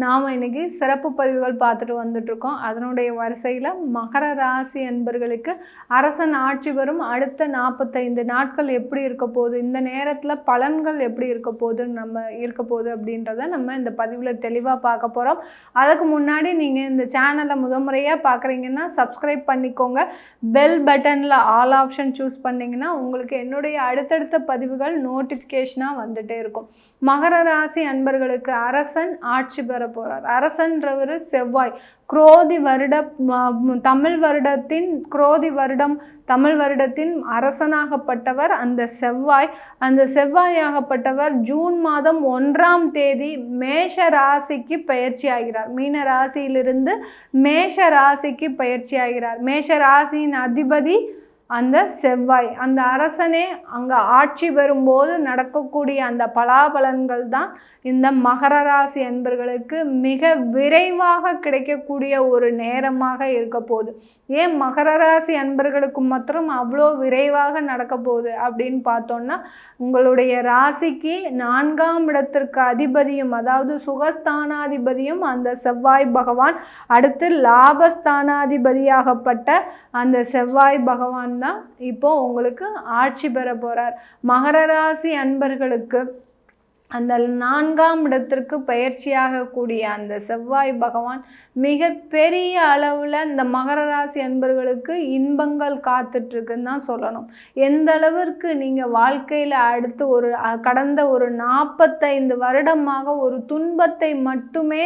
நாம் இன்னைக்கு சிறப்பு பதிவுகள் பார்த்துட்டு வந்துட்ருக்கோம் அதனுடைய வரிசையில் மகர ராசி அன்பர்களுக்கு அரசன் ஆட்சி வரும். அடுத்த நாற்பத்தைந்து நாட்கள் எப்படி இருக்க போகுது? இந்த நேரத்தில் பலன்கள் எப்படி இருக்க போகுதுன்னு நம்ம இருக்க போகுது அப்படின்றத நம்ம இந்த பதிவில் தெளிவாக பார்க்க போகிறோம் அதுக்கு முன்னாடி நீங்கள் இந்த சேனலை முதன்முறையாக பார்க்குறீங்கன்னா சப்ஸ்கிரைப் பண்ணிக்கோங்க. பெல் பட்டனில் ஆல் ஆப்ஷன் சூஸ் பண்ணிங்கன்னா உங்களுக்கு என்னுடைய அடுத்தடுத்த பதிவுகள் நோட்டிஃபிகேஷனாக வந்துகிட்டே இருக்கும். மகர ராசி அன்பர்களுக்கு அரசன் ஆட்சி பெற போகிறார் அரசன்றவர் செவ்வாய். குரோதி வருட தமிழ் வருடத்தின் குரோதி வருடம் தமிழ் வருடத்தின் அரசனாகப்பட்டவர் அந்த செவ்வாய். அந்த செவ்வாயாகப்பட்டவர் ஜூன் மாதம் ஒன்றாம் தேதி மேஷ ராசிக்கு பயிற்சி ஆகிறார் மீன ராசியிலிருந்து மேஷ ராசிக்கு பயிற்சி ஆகிறார் மேஷ ராசியின் அதிபதி அந்த செவ்வாய் அந்த அரசனே அங்கே ஆட்சி பெறும்போது நடக்கக்கூடிய அந்த பலாபலன்கள் தான் இந்த மகர ராசி என்பர்களுக்கு மிக விரைவாக கிடைக்கக்கூடிய ஒரு நேரமாக இருக்க போகுது. ஏன் மகர ராசி அன்பர்களுக்கு மாத்திரம் அவ்வளோ விரைவாக நடக்க போகுது அப்படின்னு பார்த்தோன்னா உங்களுடைய ராசிக்கு நான்காம் இடத்திற்கு அதிபதியும் அதாவது சுகஸ்தானாதிபதியும் அந்த செவ்வாய் பகவான் அடுத்து லாபஸ்தானாதிபதியாகப்பட்ட அந்த செவ்வாய் பகவான் தான் இப்போ உங்களுக்கு ஆட்சி பெற போகிறார் மகர ராசி அன்பர்களுக்கு அந்த நான்காம் இடத்திற்கு பயிற்சியாகக்கூடிய அந்த செவ்வாய் பகவான் மிக பெரிய அளவில் இந்த மகர ராசி அன்பர்களுக்கு இன்பங்கள் காத்துட்ருக்குன்னு தான் சொல்லணும். எந்த அளவிற்கு நீங்கள் வாழ்க்கையில் அடுத்து ஒரு கடந்த ஒரு நாற்பத்தைந்து வருடமாக ஒரு துன்பத்தை மட்டுமே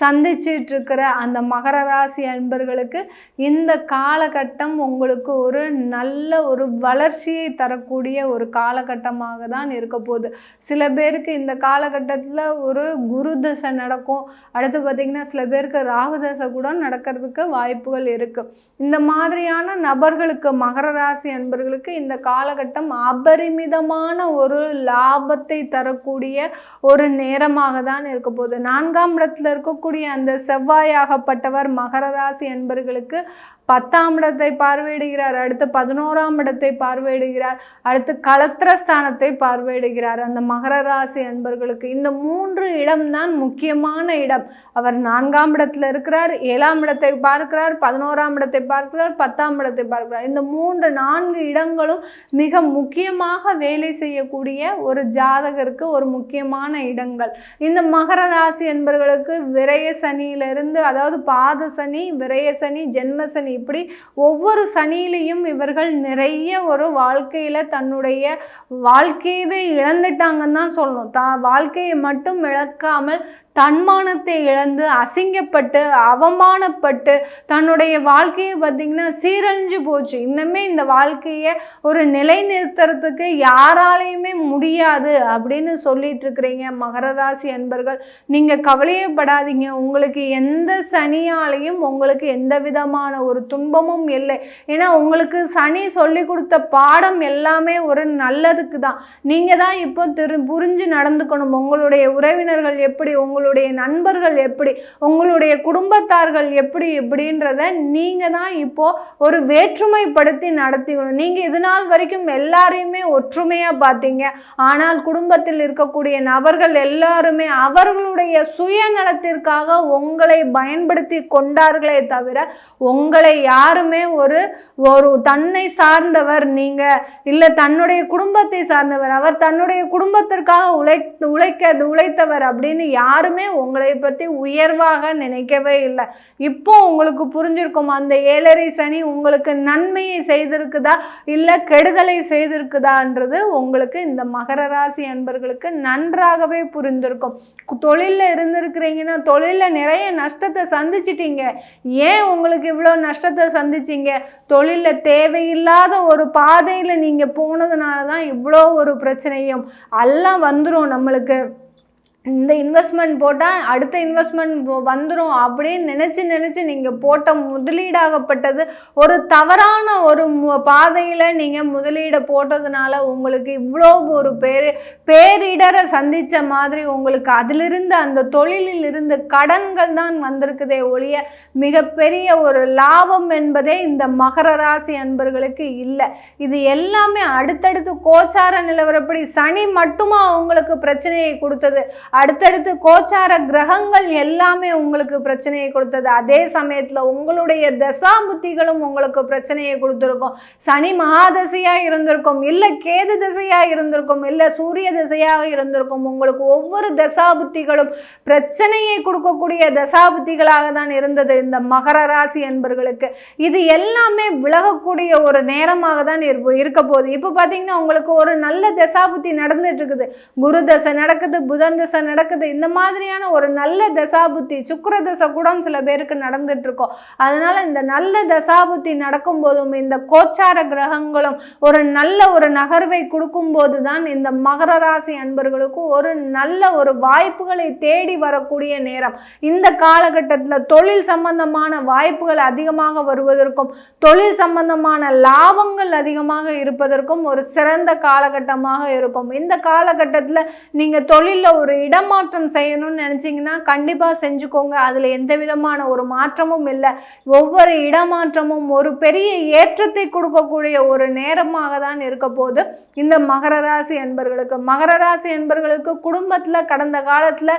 சந்திச்சிட்ருக்கிற அந்த மகர ராசி அன்பர்களுக்கு இந்த காலகட்டம் உங்களுக்கு ஒரு நல்ல ஒரு வளர்ச்சியை தரக்கூடிய ஒரு காலகட்டமாக தான் இருக்க போகுது. சில பேருக்கு இந்த காலகட்டத்தில் ஒரு குரு தசை நடக்கும். அடுத்து பார்த்திங்கன்னா சில பேருக்கு ராகு தசை கூட நடக்கிறதுக்கு வாய்ப்புகள் இருக்குது இந்த மாதிரியான நபர்களுக்கு மகர ராசி அன்பர்களுக்கு இந்த காலகட்டம் அபரிமிதமான ஒரு லாபத்தை தரக்கூடிய ஒரு நேரமாக தான் இருக்க போகுது. நான்காம் இடத்துல இருக்கக்கூடிய அந்த செவ்வாயாகப்பட்டவர் மகர ராசி அன்பர்களுக்கு பத்தாம் இடத்தை பார்வையிடுகிறார் அடுத்து பதினோராம் இடத்தை பார்வையிடுகிறார் அடுத்து கலத்திரஸ்தானத்தை பார்வையிடுகிறார். அந்த மகர ராசி அன்பர்களுக்கு இந்த மூன்று இடம்தான் முக்கியமான இடம். அவர் நான்காம் இடத்துல இருக்கிறார் ஏழாம் இடத்தை பார்க்கிறார் பதினோராம் இடத்தை பார்க்கிறார் பத்தாம் இடத்தை பார்க்கிறார். இந்த மூன்று நான்கு இடங்களும் மிக முக்கியமாக வேலை செய்யக்கூடிய ஒரு ஜாதகருக்கு ஒரு முக்கியமான இடங்கள். இந்த மகர ராசி என்பவர்களுக்கு விரய சனியிலிருந்து அதாவது பாத சனி விரய சனி ஜென்ம சனி இப்படி ஒவ்வொரு சனியிலையும் இவர்கள் நிறைய ஒரு வாழ்க்கையில் தன்னுடைய வாழ்க்கையவே இழந்துட்டாங்கன்னு தான் சொல்லணும். தா வாழ்க்கையை மட்டும் இழக்காமல் தன்மானத்தை இழந்து அசிங்கப்பட்டு அவமானப்பட்டு தன்னுடைய வாழ்க்கையை பார்த்திங்கன்னா சீரழிஞ்சு போச்சு. இன்னுமே இந்த வாழ்க்கையை ஒரு நிலைநிறுத்துறதுக்கு யாராலையுமே முடியாது அப்படின்னு சொல்லிட்டு இருக்கிறீங்க. மகர ராசி அன்பர்கள் நீங்கள் கவலையப்படாதீங்க உங்களுக்கு எந்த சனியாலையும் உங்களுக்கு எந்த விதமான ஒரு துன்பமும் இல்லை. ஏன்னா உங்களுக்கு சனி சொல்லி கொடுத்த பாடம் எல்லாமே ஒரு நல்லதுக்கு தான். நீங்கள் தான் இப்போ திரு புரிஞ்சு நடந்துக்கணும். உங்களுடைய உறவினர்கள் எப்படி உங்களுடைய நண்பர்கள் எப்படி உங்களுடைய குடும்பத்தார்கள் எப்படி எப்படின்றத நீங்கள் தான் இப்போ ஒரு வேற்றுமைப்படுத்தி நடத்திக்கணும். நீங்கள் இது நாள் வரைக்கும் எல்லாரையுமே ஒற்றுமையாக பார்த்தீங்க. ஆனால் குடும்பத்தில் இருக்கக்கூடிய நபர்கள் எல்லாருமே அவர்களுடைய சுயநலத்திற்காக உங்களை பயன்படுத்தி கொண்டார்களே தவிர உங்களை யாருமே ஒரு ஒரு தன்னை சார்ந்தவர் நீங்க இல்லை தன்னுடைய குடும்பத்தை சார்ந்தவர் அவர் தன்னுடைய குடும்பத்திற்காக உழை உழைக்க உழைத்தவர் அப்படின்னு யாருமே உங்களை பற்றி உயர்வாக நினைக்கவே இல்லை. இப்போ உங்களுக்கு புரிஞ்சிருக்கும்? அந்த ஏழரை சனி உங்களுக்கு நன்மையை செய்திருக்குதா? இல்லை கெடுதலை செய்திருக்குதான்றது உங்களுக்கு இந்த மகர ராசி அன்பர்களுக்கு நன்றாகவே புரிந்திருக்கும் தொழிலில் இருந்திருக்கிறீங்கன்னா தொழிலில் நிறைய நஷ்டத்தை சந்திச்சிட்டீங்க. ஏன் உங்களுக்கு இவ்வளோ நஷ்டத்தை சந்திச்சீங்க? தொழிலில் தேவையில்லாத ஒரு பாதையில் நீங்கள் போனதுனால தான் இவ்வளோ ஒரு பிரச்சனையும். எல்லாம் வந்துடும் நம்மளுக்கு. இந்த இன்வெஸ்ட்மெண்ட் போட்டால் அடுத்த இன்வெஸ்ட்மெண்ட் வந்துடும் அப்படின்னு நினச்சி நினச்சி நீங்கள் போட்ட முதலீடாகப்பட்டது ஒரு தவறான ஒரு பாதையில் நீங்கள் முதலீடை போட்டதுனால உங்களுக்கு இவ்வளோ ஒரு பேர் பேரிடரை சந்தித்த மாதிரி உங்களுக்கு அதிலிருந்து அந்த தொழிலில் இருந்து கடன்கள் தான் வந்திருக்குதே ஒழிய மிகப்பெரிய ஒரு லாபம் என்பதே இந்த மகர ராசி அன்பர்களுக்கு இல்லை. இது எல்லாமே அடுத்தடுத்து கோச்சார நிலவரப்படி சனி மட்டுமா உங்களுக்கு பிரச்சனையை கொடுத்தது. அடுத்தடுத்து கோச்சார கிரகங்கள் எல்லாமே உங்களுக்கு பிரச்சனையை கொடுத்தது. அதே சமயத்தில் உங்களுடைய தசாபுத்திகளும் உங்களுக்கு பிரச்சனையை கொடுத்துருக்கும். சனி மகாதசையாக இருந்திருக்கும் இல்லை கேது திசையாக இருந்திருக்கும் இல்லை சூரிய திசையாக இருந்திருக்கும். உங்களுக்கு ஒவ்வொரு தசாபுத்திகளும் பிரச்சனையை கொடுக்கக்கூடிய தசாபுத்திகளாக தான் இருந்தது இந்த மகர ராசி என்பர்களுக்கு. இது எல்லாமே விலகக்கூடிய ஒரு நேரமாக தான் இருக்க போகுது. இப்போ பார்த்தீங்கன்னா உங்களுக்கு ஒரு நல்ல தசாபுத்தி நடந்துட்டு இருக்குது. குரு தசை நடக்குது புதன் தசை நடக்குது. இந்த மாதிரியான ஒரு நல்ல தசாபுத்தி சுக்கர தசை கூட சில பேருக்கு நடந்துட்டு இருக்கோம் அதனால இந்த நல்ல தசாபுத்தி நடக்கும் போதும் இந்த கோச்சார கிரகங்களும் ஒரு நல்ல ஒரு நகர்வை கொடுக்கும் போது தான் இந்த மகர ராசி அன்பர்களுக்கு ஒரு நல்ல ஒரு வாய்ப்புகளை தேடி வரக்கூடிய நேரம். இந்த காலகட்டத்தில் தொழில் சம்பந்தமான வாய்ப்புகள் அதிகமாக வருவதற்கும் தொழில் சம்பந்தமான லாபங்கள் அதிகமாக இருப்பதற்கும் ஒரு சிறந்த காலகட்டமாக இருக்கும். இந்த காலகட்டத்தில் நீங்கள் தொழிலில் ஒரு இடமாற்றம் செய்யணும்னு நினச்சிங்கன்னா கண்டிப்பாக செஞ்சுக்கோங்க. அதில் எந்த விதமான ஒரு மாற்றமும் இல்லை. ஒவ்வொரு இடமாற்றமும் ஒரு பெரிய ஏற்றத்தை கொடுக்கக்கூடிய ஒரு நேரமாக தான் இருக்க போது இந்த மகர ராசி என்பர்களுக்கு மகர ராசி என்பர்களுக்கு குடும்பத்தில் கடந்த காலத்தில்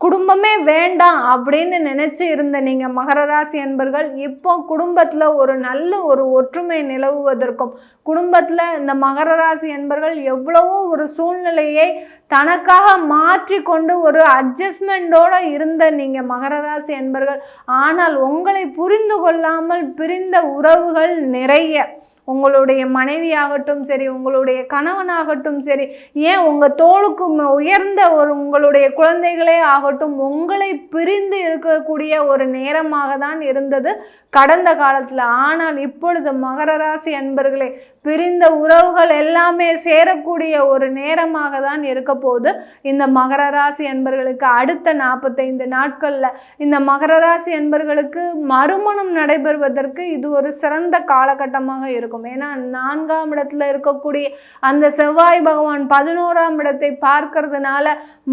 குடும்பமே வேண்டாம் அப்படின்னு நினச்சி இருந்த நீங்கள் மகர ராசி அன்பர்கள் இப்போ குடும்பத்தில் ஒரு நல்ல ஒரு ஒற்றுமை நிலவுவதற்கும் குடும்பத்தில் இந்த மகர ராசி அன்பர்கள் எவ்வளவோ ஒரு சூழ்நிலையை தனக்காக மாற்றி கொண்டு ஒரு அட்ஜஸ்ட்மெண்ட்டோடு இருந்த நீங்கள் மகர ராசி அன்பர்கள். ஆனால் உங்களை புரிந்து கொள்ளாமல் பிரிந்த உறவுகள் நிறைய. உங்களுடைய மனைவியாகட்டும் சரி உங்களுடைய கணவனாகட்டும் சரி ஏன் உங்கள் தோளுக்கு உயர்ந்த ஒரு உங்களுடைய குழந்தைகளே ஆகட்டும் உங்களை பிரிந்து இருக்கக்கூடிய ஒரு நேரமாக தான் இருந்தது கடந்த காலத்தில். ஆனால் இப்பொழுது மகர ராசி அன்பர்களே பிரிந்த உறவுகள் எல்லாமே சேரக்கூடிய ஒரு நேரமாக தான் இருக்க போது இந்த மகர ராசி அன்பர்களுக்கு அடுத்த நாற்பத்தைந்து நாட்களில் இந்த மகர ராசி அன்பர்களுக்கு மறுமணம் நடைபெறுவதற்கு இது ஒரு சிறந்த காலகட்டமாக இருக்கும். இருக்கும். ஏன்னா நான்காம் இடத்துல இருக்கக்கூடிய அந்த செவ்வாய் பகவான் பதினோராம் இடத்தை பார்க்கறதுனால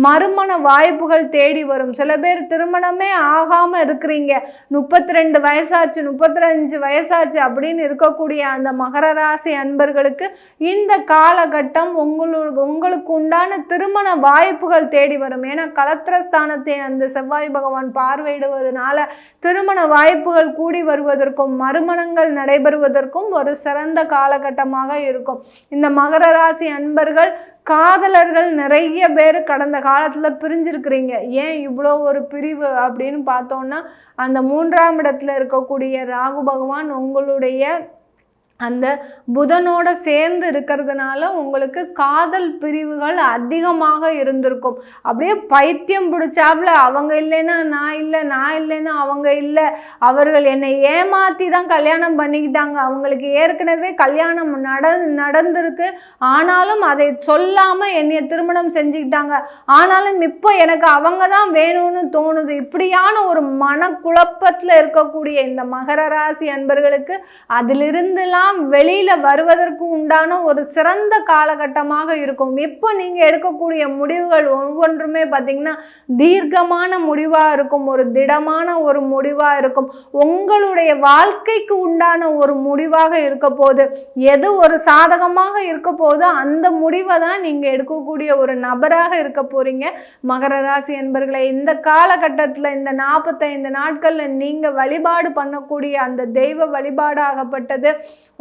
மறுமண வாய்ப்புகள் தேடி வரும். சில பேர் திருமணமே ஆகாமல் இருக்கிறீங்க. முப்பத்தி ரெண்டு வயசாச்சு முப்பத்தஞ்சு வயசாச்சு அப்படின்னு இருக்கக்கூடிய அந்த மகர ராசி அன்பர்களுக்கு இந்த காலகட்டம் உங்களுக்கு உங்களுக்கு உண்டான திருமண வாய்ப்புகள் தேடி வரும். ஏன்னா கலத்திரஸ்தானத்தை அந்த செவ்வாய் பகவான் பார்வையிடுவதனால திருமண வாய்ப்புகள் கூடி வருவதற்கும் மறுமணங்கள் நடைபெறுவதற்கும் ஒரு சிறந்த காலகட்டமாக இருக்கும். இந்த மகர ராசி அன்பர்கள் காதலர்கள் நிறைய பேர் கடந்த காலத்தில் பிரிஞ்சிருக்கிறீங்க. ஏன் இவ்வளோ ஒரு பிரிவு அப்படின்னு பார்த்தோன்னா அந்த மூன்றாம் இடத்துல இருக்கக்கூடிய ராகு பகவான் உங்களுடைய அந்த புதனோட சேர்ந்து இருக்கிறதுனால உங்களுக்கு காதல் பிரிவுகள் அதிகமாக இருந்திருக்கும். அப்படியே பைத்தியம் பிடிச்சாப்புல அவங்க இல்லைன்னா நான் இல்லை நான் இல்லைன்னா அவங்க இல்லை. அவர்கள் என்னை ஏமாற்றி தான் கல்யாணம் பண்ணிக்கிட்டாங்க. அவங்களுக்கு ஏற்கனவே கல்யாணம் நட நடந்திருக்கு. ஆனாலும் அதை சொல்லாமல் என்னை திருமணம் செஞ்சுக்கிட்டாங்க. ஆனாலும் இப்போ எனக்கு அவங்க தான் வேணும்னு தோணுது. இப்படியான ஒரு மனக்குழப்பத்தில் இருக்கக்கூடிய இந்த மகர ராசி அன்பர்களுக்கு அதிலிருந்துலாம் எல்லாம் வெளியில் வருவதற்கு உண்டான ஒரு சிறந்த காலகட்டமாக இருக்கும். இப்போ நீங்கள் எடுக்கக்கூடிய முடிவுகள் ஒவ்வொன்றுமே பார்த்தீங்கன்னா தீர்க்கமான முடிவாக இருக்கும் ஒரு திடமான ஒரு முடிவாக இருக்கும். உங்களுடைய வாழ்க்கைக்கு உண்டான ஒரு முடிவாக இருக்க போது எது ஒரு சாதகமாக இருக்க போதோ அந்த முடிவை தான் நீங்கள் எடுக்கக்கூடிய ஒரு நபராக இருக்க போகிறீங்க மகர ராசி என்பர்களை இந்த காலகட்டத்தில் இந்த நாற்பத்தைந்து நாட்களில் நீங்கள் வழிபாடு பண்ணக்கூடிய அந்த தெய்வ வழிபாடாகப்பட்டது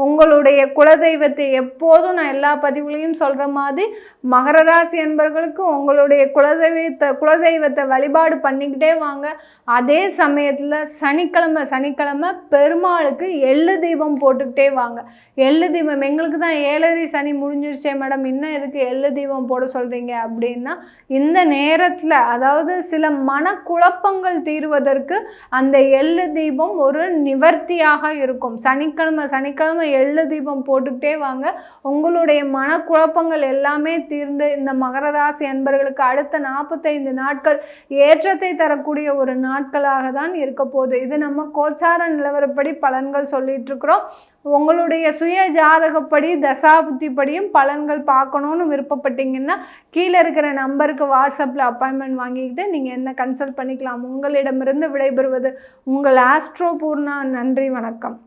உங்களுடைய குலதெய்வத்தை எப்போதும் நான் எல்லா பதிவுலையும் சொல்கிற மாதிரி மகர ராசி என்பர்களுக்கு உங்களுடைய குலதெய்வத்தை குலதெய்வத்தை வழிபாடு பண்ணிக்கிட்டே வாங்க. அதே சமயத்தில் சனிக்கிழமை சனிக்கிழமை பெருமாளுக்கு எள்ளு தீபம் போட்டுக்கிட்டே வாங்க. எள்ளு தீபம் எங்களுக்கு தான் ஏழரை சனி முடிஞ்சிருச்சே மேடம் இன்னும் எதுக்கு எள்ளு தீபம் போட சொல்கிறீங்க அப்படின்னா இந்த நேரத்தில் அதாவது சில மனக்குழப்பங்கள் தீர்வதற்கு அந்த எள்ளு தீபம் ஒரு நிவர்த்தியாக இருக்கும். சனிக்கிழமை சனிக்கிழமை எள்ளு தீபம் போட்டுக்கிட்டே வாங்க. உங்களுடைய மனக்குழப்பங்கள் எல்லாமே தீர்ந்து இந்த மகர ராசி அன்பர்களுக்கு அடுத்த நாற்பத்தைந்து நாட்கள் ஏற்றத்தை தரக்கூடிய ஒரு நாட்களாக தான் இருக்க போகுது. இது நம்ம கோச்சார நிலவரப்படி பலன்கள் சொல்லிட்டு இருக்கிறோம் உங்களுடைய சுய ஜாதகப்படி தசாபுத்திப்படியும் பலன்கள் பார்க்கணுன்னு விருப்பப்பட்டீங்கன்னா கீழே இருக்கிற நம்பருக்கு வாட்ஸ்அப்பில் அப்பாயின்மெண்ட் வாங்கிக்கிட்டு நீங்கள் என்ன கன்சல்ட் பண்ணிக்கலாம். உங்களிடமிருந்து விடைபெறுவது உங்கள் ஆஸ்ட்ரோ பூர்ணா. நன்றி வணக்கம்.